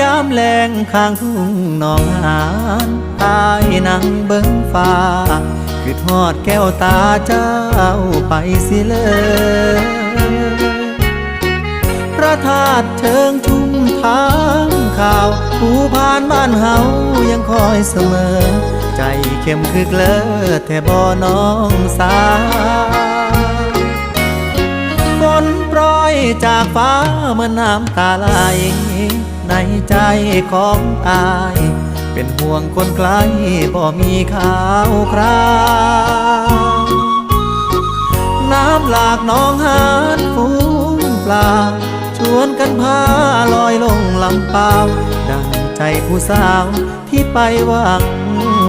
ยามแรงข้างทุ่งหนองหานตายนังเบิ้งฟ้า คือทอดแก้วตาเจ้าไปสิเลยพระธาตุเชิงทุ่มทางข่าวผู้ผ่านบ้านเฮายังคอยเสมอ ใจเข้มคือเกลอแต่บ่น้องสาวฝนโปรยจากฟ้าเมื่อน้ำตาไหล ในใจของอาย เป็นห่วงคนไกลบ่มีข่าวคราวน้ำหลากน้องหานฟูงปลา ชวนกันพาลอยลงลำเปล่าดังใจผู้สาวที่ไปหวัง